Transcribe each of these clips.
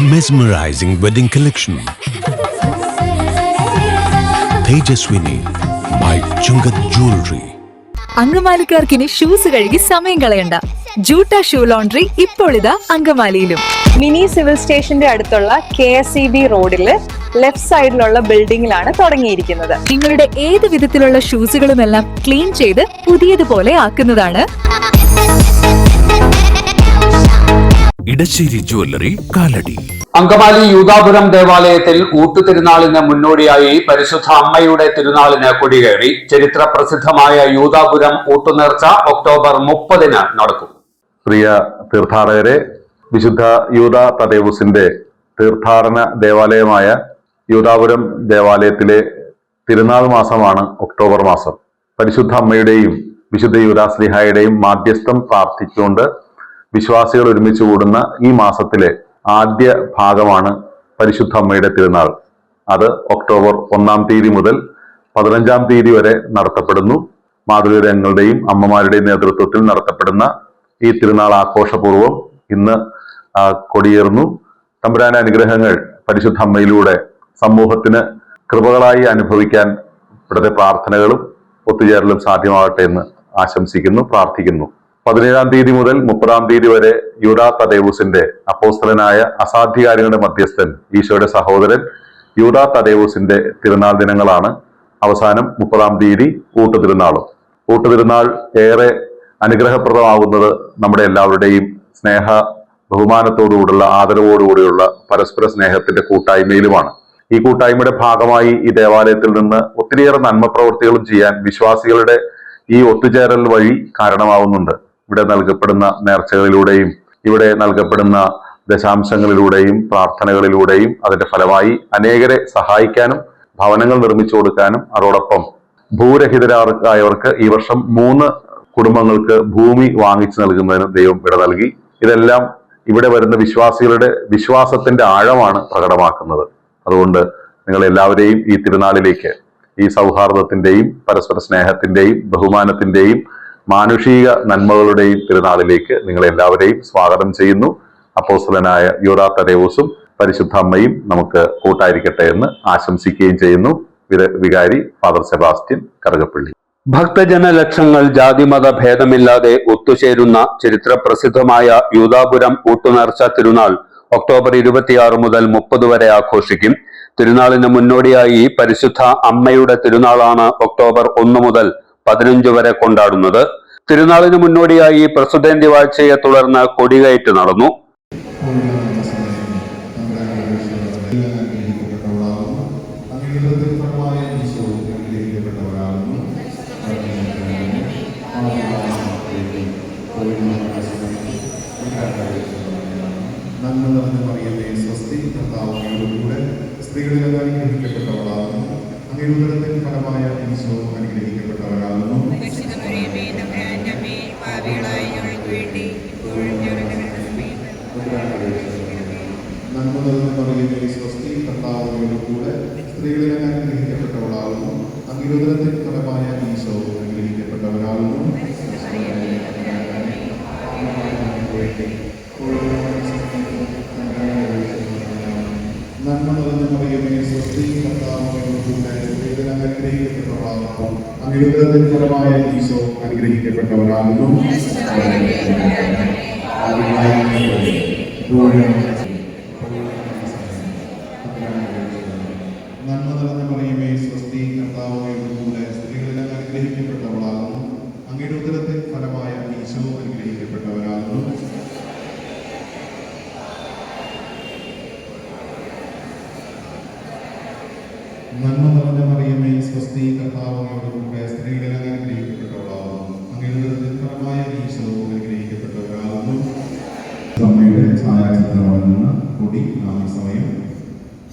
Mesmerizing wedding collection. Tejaswini by Chungat Jewelry. അങ്കമാലിക്കാർക്കിനി shoes കഴുകി സമയം കളയണ്ട ജൂട്ട ഷൂ ലോണ്ടറി ഇപ്പോൾ ഇതാ അങ്കമാലിയിലും മിനി സിവിൽ സ്റ്റേഷന്റെ അടുത്തുള്ള കെ എസ് ഇ ബി റോഡിൽ ലെഫ്റ്റ് സൈഡിലുള്ള ബിൽഡിംഗിലാണ് തുടങ്ങിയിരിക്കുന്നത് നിങ്ങളുടെ ഏത് വിധത്തിലുള്ള ഷൂസുകളുമെല്ലാം ക്ലീൻ ചെയ്ത് പുതിയതുപോലെ ആക്കുന്നതാണ് ഇടശ്ശേരി ജുവല്ലറി കാലടി. അങ്കമാലി യൂതാപുരം ദേവാലയത്തിൽ ഊട്ടുതിരുനാളിന് മുന്നോടിയായി പരിശുദ്ധ അമ്മയുടെ തിരുനാളിന് കൊടികയറി ചരിത്ര പ്രസിദ്ധമായ യൂതാപുരം ഊട്ടുനേർച്ച ഒക്ടോബർ മുപ്പതിന് നടക്കും. പ്രിയ തീർത്ഥാടകരെ വിശുദ്ധ യൂത തദേവുസിന്റെ തീർത്ഥാടന ദേവാലയമായ യൂതാപുരം ദേവാലയത്തിലെ തിരുനാൾ മാസമാണ് ഒക്ടോബർ മാസം. പരിശുദ്ധ അമ്മയുടെയും വിശുദ്ധ യൂദാസ്ലിഹായുടെയും മാധ്യസ്ഥം പ്രാർത്ഥിച്ചുകൊണ്ട് വിശ്വാസികൾ ഒരുമിച്ച് കൂടുന്ന ഈ മാസത്തിലെ ആദ്യ ഭാഗമാണ് പരിശുദ്ധ അമ്മയുടെ തിരുനാൾ. അത് ഒക്ടോബർ ഒന്നാം തീയതി മുതൽ പതിനഞ്ചാം തീയതി വരെ നടത്തപ്പെടുന്നു. മാതൃകരങ്ങളുടെയും അമ്മമാരുടെയും നേതൃത്വത്തിൽ നടത്തപ്പെടുന്ന ഈ തിരുനാൾ ആഘോഷപൂർവം ഇന്ന് കൊടിയേറുന്നു. തമ്പുരാൻ അനുഗ്രഹങ്ങൾ പരിശുദ്ധ അമ്മയിലൂടെ സമൂഹത്തിന് കൃപകളായി അനുഭവിക്കാൻ ഇവിടുത്തെ പ്രാർത്ഥനകളും ഒത്തുചേരലും സാധ്യമാകട്ടെ എന്ന് ആശംസിക്കുന്നു പ്രാർത്ഥിക്കുന്നു. പതിനേഴാം തീയതി മുതൽ മുപ്പതാം തീയതി വരെ യൂഡാ തദേവൂസിന്റെ അപ്പോസ്തലനായ അസാധ്യകാരികളുടെ മധ്യസ്ഥൻ ഈശോയുടെ സഹോദരൻ യൂഡാ തദേവൂസിന്റെ തിരുനാൾ ദിനങ്ങളാണ്. അവസാനം മുപ്പതാം തീയതി ഊട്ടുതിരുനാളും ഊട്ടുതിരുനാൾ ഏറെ അനുഗ്രഹപ്രദമാകുന്നത് നമ്മുടെ എല്ലാവരുടെയും സ്നേഹ ബഹുമാനത്തോടുകൂടിയുള്ള ആദരവോടുകൂടിയുള്ള പരസ്പര സ്നേഹത്തിന്റെ കൂട്ടായ്മയിലുമാണ്. ഈ കൂട്ടായ്മയുടെ ഭാഗമായി ഈ ദേവാലയത്തിൽ നിന്ന് ഒത്തിരിയേറെ നന്മ പ്രവൃത്തികളും ചെയ്യാൻ വിശ്വാസികളുടെ ഈ ഒത്തുചേരൽ വഴി കാരണമാവുന്നുണ്ട്. ഇവിടെ നൽകപ്പെടുന്ന നേർച്ചകളിലൂടെയും ഇവിടെ നൽകപ്പെടുന്ന ദശാംശങ്ങളിലൂടെയും പ്രാർത്ഥനകളിലൂടെയും അതിന്റെ ഫലമായി അനേകരെ സഹായിക്കാനും ഭവനങ്ങൾ നിർമ്മിച്ചു കൊടുക്കാനും അതോടൊപ്പം ഭൂരഹിതരായവർക്ക് ഈ വർഷം മൂന്ന് കുടുംബങ്ങൾക്ക് ഭൂമി വാങ്ങിച്ചു നൽകുന്നതിന് ദൈവം ഇട നൽകി. ഇതെല്ലാം ഇവിടെ വരുന്ന വിശ്വാസികളുടെ വിശ്വാസത്തിന്റെ ആഴമാണ് പ്രകടമാക്കുന്നത്. അതുകൊണ്ട് നിങ്ങൾ എല്ലാവരെയും ഈ തിരുനാളിലേക്ക് ഈ സൗഹാർദ്ദത്തിന്റെയും പരസ്പര സ്നേഹത്തിന്റെയും ബഹുമാനത്തിന്റെയും മാനുഷിക നന്മകളുടെയും തിരുനാളിലേക്ക് നിങ്ങൾ എല്ലാവരെയും സ്വാഗതം ചെയ്യുന്നു. അപ്പോസ്തലനായ യോദാ തദേവൂസും പരിശുദ്ധ അമ്മയും നമുക്ക് കൂട്ടായിരിക്കട്ടെ എന്ന് ആശംസിക്കുകയും ചെയ്യുന്നു. വികാരി ഫാദർ സെബാസ്റ്റ്യൻ കറുകപ്പള്ളി. ഭക്തജന ലക്ഷങ്ങൾ ജാതിമത ഭേദമില്ലാതെ ഒത്തുചേരുന്ന ചരിത്ര പ്രസിദ്ധമായ യൂതാപുരം ഊട്ടുനേർച്ച തിരുനാൾ ഒക്ടോബർ ഇരുപത്തിയാറ് മുതൽ മുപ്പത് വരെ ആഘോഷിക്കും. തിരുനാളിന് മുന്നോടിയായി പരിശുദ്ധ അമ്മയുടെ തിരുനാളാണ് ഒക്ടോബർ ഒന്ന് മുതൽ പതിനഞ്ച് വരെ കൊണ്ടാടുന്നത്. തിരുനാളിന് മുന്നോടിയായി പ്രസിഡന്റ് വാഴ്ചയെ തുടർന്ന് കൊടികയറ്റ് നടന്നു. നന്മ നിറഞ്ഞ മറിയമേ സ്വസ്തി കർത്താവ് സ്ത്രീകളിൽ അനുഗ്രഹിക്കപ്പെട്ടവളാകുന്നു ഉദരത്തിൻ ഫലമായ ഈശോ അനുഗ്രഹിക്കപ്പെട്ടവരാകുന്നു. നന്മ നിറഞ്ഞ മറിയമേ സ്വസ്തി കർത്താവ് കൂടെ സ്ത്രീകളിൽ അനുഗ്രഹിക്കപ്പെട്ടവളാകുന്നു. അങ്ങയുടെ ഉദരത്തിൻ ഫലമായ ഈശോ അനുഗ്രഹിക്കപ്പെട്ടവരാകുന്നു ഉദരത്തിൻ ഫലമായ ഈശോ അനുഗ്രഹിക്കപ്പെട്ടവരാകുന്നു നന്മ നിറഞ്ഞ പറയുമേ സ്വസ്തി കർത്താവോയുടെ കൂടെ സ്ത്രീകളിൽ അങ്ങ് അനുഗ്രഹിക്കപ്പെട്ടവളാകുന്നു. അങ്ങയുടെ ഉദരത്തിൻ ഫലമായ ഈശോ അനുഗ്രഹിക്കപ്പെട്ടവരാകുന്നു നന്മ നിറഞ്ഞ പറയുമേ സ്വസ്തി കർത്താവോയുടെ ഛായാചിത്രമാണെന്ന കൊടി നാം ഈ സമയം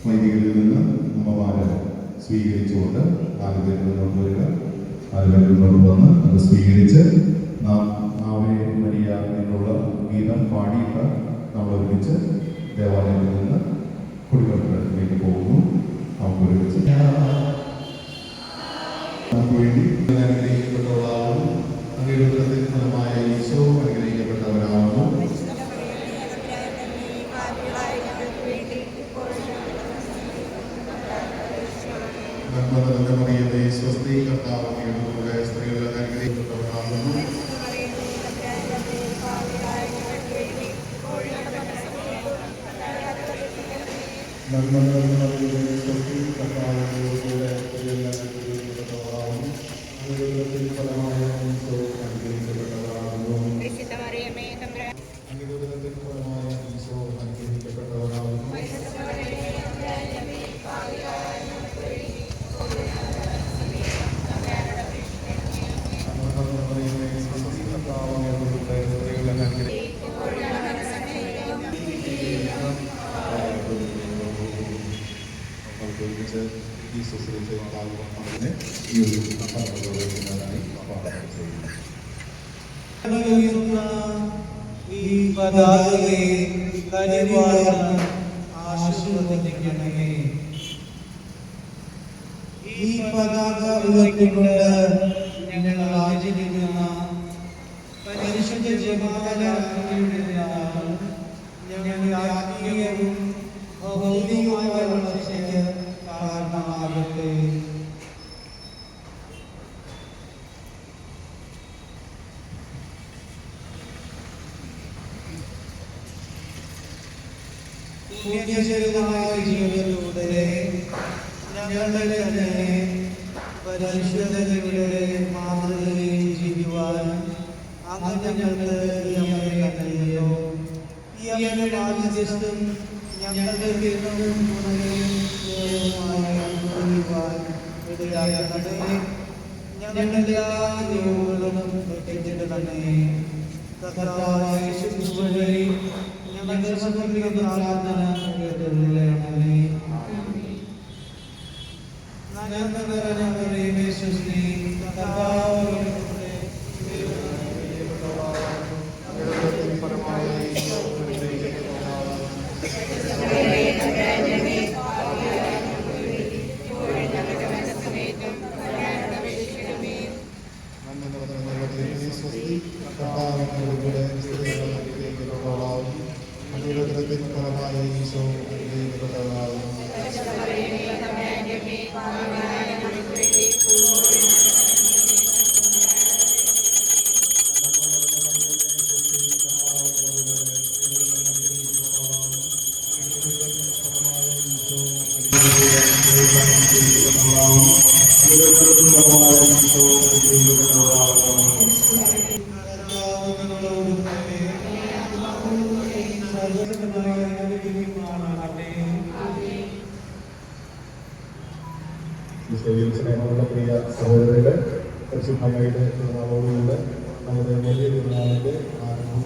വൈദികരിൽ നിന്ന് അമ്മമാര് സ്വീകരിച്ചുകൊണ്ട് നാലുപേർ മുന്നോട്ട് വരിക. നാലുപേർ മുന്നോട്ട് വന്ന് അത് സ്വീകരിച്ച് നാം ആവേ മരിയ എന്നുള്ള ഗീതം പാടിയിട്ട് നമ്മൾ ഒരുമിച്ച് ദേവാലയത്തിൽ നിന്ന് കുടിവെള്ളത്തിലേക്ക് പോകുന്നു. നമുക്ക് ഒരുമിച്ച്. നമുക്ക് വേണ്ടി അനുഗ്രഹിക്കപ്പെട്ടവളാകുന്നു അങ്ങയുടെ ഉദരത്തിൻ ഫലമായ ഈശോ അനുഗ്രഹിക്കപ്പെട്ടവരാകുന്നു പാപികളായ ഞങ്ങൾക്ക് വേണ്ടി നന്മ നിറഞ്ഞ മറിയമേ സ്വസ്തി കർത്താവ് അങ്ങയുടെ കൂടെ സ്ത്രീകളിൽ അനുഗ്രഹിക്കപ്പെട്ടവളാകുന്നു നന്മ നിറഞ്ഞ മറിയമേ സ്വസ്തി കർത്താവ് അങ്ങയുടെ കൂടെ സ്ത്രീകളിൽ അനുഗ്രഹിക്കപ്പെട്ടവളാകുന്നു അങ്ങയുടെ ഉദരത്തിൻ ഫലമായ ഈശോ അനുഗ്രഹിക്കപ്പെട്ടവളാകുന്നു വിശുദ്ധ മറിയമേ തമ്പുരാൻ അങ്ങയുടെ ഉദരത്തിൻ ഫലമായ ഈശോ അനുഗ്രഹിക്കപ്പെട്ടവളാകുന്നു ഈ ശുശ്രൂഷയിൽ പാൽകൊണ്ടതിന് ഈ ഒരു കർമ്മപ്രവർത്തനത്തിനായി ഈ ആശീർവദിക്കണമേ ഈ പതാക ഉയർത്തിക്കൊണ്ട് ഞങ്ങൾ ആചരിക്കുന്ന പരിശുദ്ധ ജപാലയുടെ ഞങ്ങളുടെ ആത്മീയവും ഭൗതികമായ പുണ്യചരിതമായ ജീവിതത്തിലൂടെ ഞങ്ങളുടെ തന്നെ പരിശുദ്ധതയുടെ മാതൃകയിൽ ജീവിക്കുവാൻ അങ്ങ് ഞങ്ങൾക്ക് നൽകിയോ ഈ അമ്മയുടെ ആദ്യസ്ഥം ഞങ്ങളുടെ ദൈവവും എല്ലാ ദൈവങ്ങളും തെറ്റിച്ചിടണമേ കർത്താവായ യേശു വഴി സ്നേഹമുള്ള പ്രിയ ആരംഭം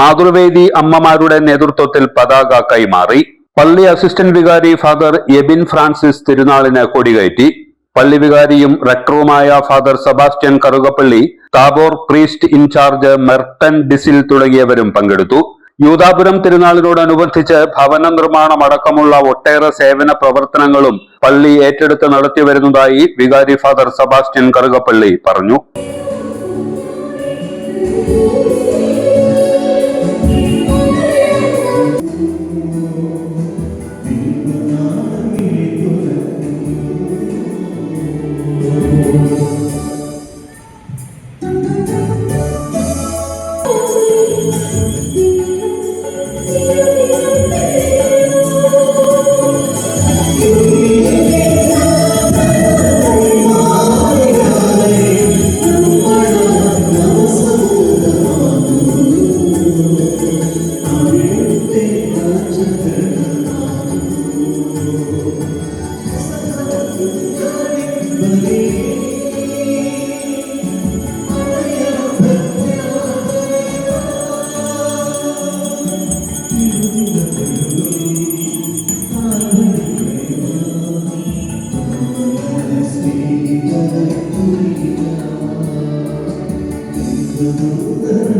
മാതൃവേദി അമ്മമാരുടെ നേതൃത്വത്തിൽ പതാക കൈമാറി. പള്ളി അസിസ്റ്റന്റ് വികാരി ഫാദർ എബിൻ ഫ്രാൻസിസ് തിരുനാളിന് കൊടികയറ്റി. പള്ളി വികാരിയും റെക്ടറുമായ father Sebastian Karukappally Tabor priest in charge Merton ഡിസിൽ തുടങ്ങിയവരും പങ്കെടുത്തു. യൂതാപുരം തിരുനാളിനോടനുബന്ധിച്ച് ഭവന നിർമ്മാണം അടക്കമുള്ള ഒട്ടേറെ സേവന പ്രവർത്തനങ്ങളും പള്ളി ഏറ്റെടുത്ത് നടത്തിവരുന്നതായി വികാരി ഫാദർ സെബാസ്റ്റ്യൻ കറുകപ്പള്ളി പറഞ്ഞു ും. Thank you.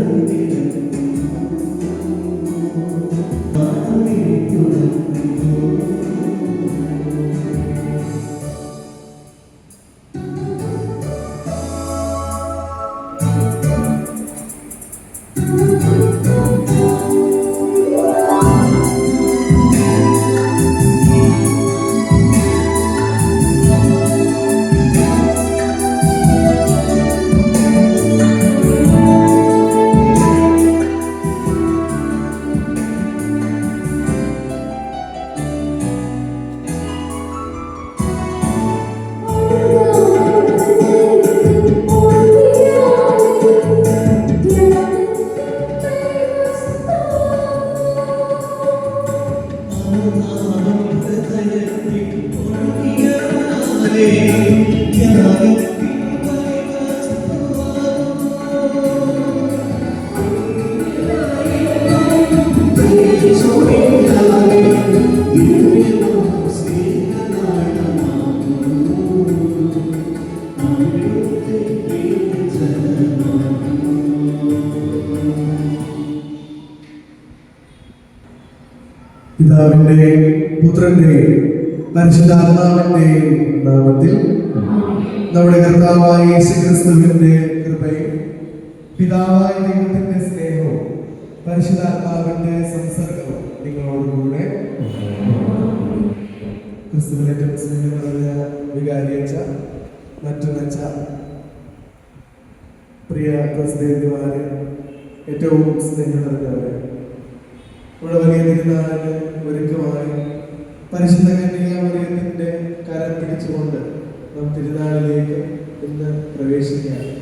പിതാവിന്റെയും പുത്രന്റെയും പരിശുദ്ധാത്മാവിന്റെ നാമത്തിൽ നമ്മുടെ കർത്താവായ യേശുക്രിസ്തുവിന്റെ കൃപയും പിതാവായ ദൈവത്തിന്റെ സ്നേഹവും പരിശുദ്ധാത്മാവിന്റെ സംസർഗവും നിങ്ങളോടുകൂടെ ക്രിസ്തുവിന്റെ ഏറ്റവും സ്നേഹം നിറഞ്ഞ വികാരിയച്ച മറ്റുനച്ച പ്രിയ പ്രസിദ്ധന്മാരെ ഏറ്റവും സ്നേഹം നിറഞ്ഞവരെ. ഇവിടെ വലിയ തിരുനാളിന് ഒരുക്കമായി പരിശുദ്ധ കന്യാമറിയത്തിന്റെ കരം പിടിച്ചുകൊണ്ട് നാം തിരുനാളിലേക്ക് ഇന്ന് പ്രവേശിക്കുകയാണ്.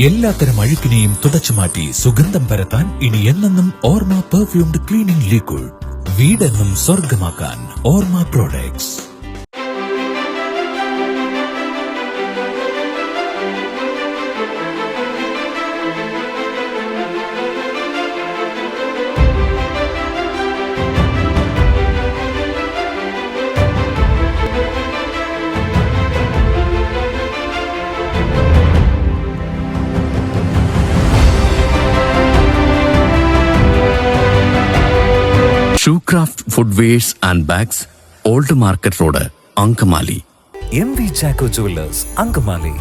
എല്ലാത്തരം അഴുക്കിനെയും തുടച്ചു മാറ്റി സുഗന്ധം പരത്താൻ ഇനി എന്നെന്നും ഓർമ്മ പെർഫ്യൂംഡ് ക്ലീനിംഗ് ലിക്വിഡ് വീടെന്നും സ്വർഗമാക്കാൻ Orma products shoe craft footwears and bags old market road Angamaly M V Chacko jewellers Angamaly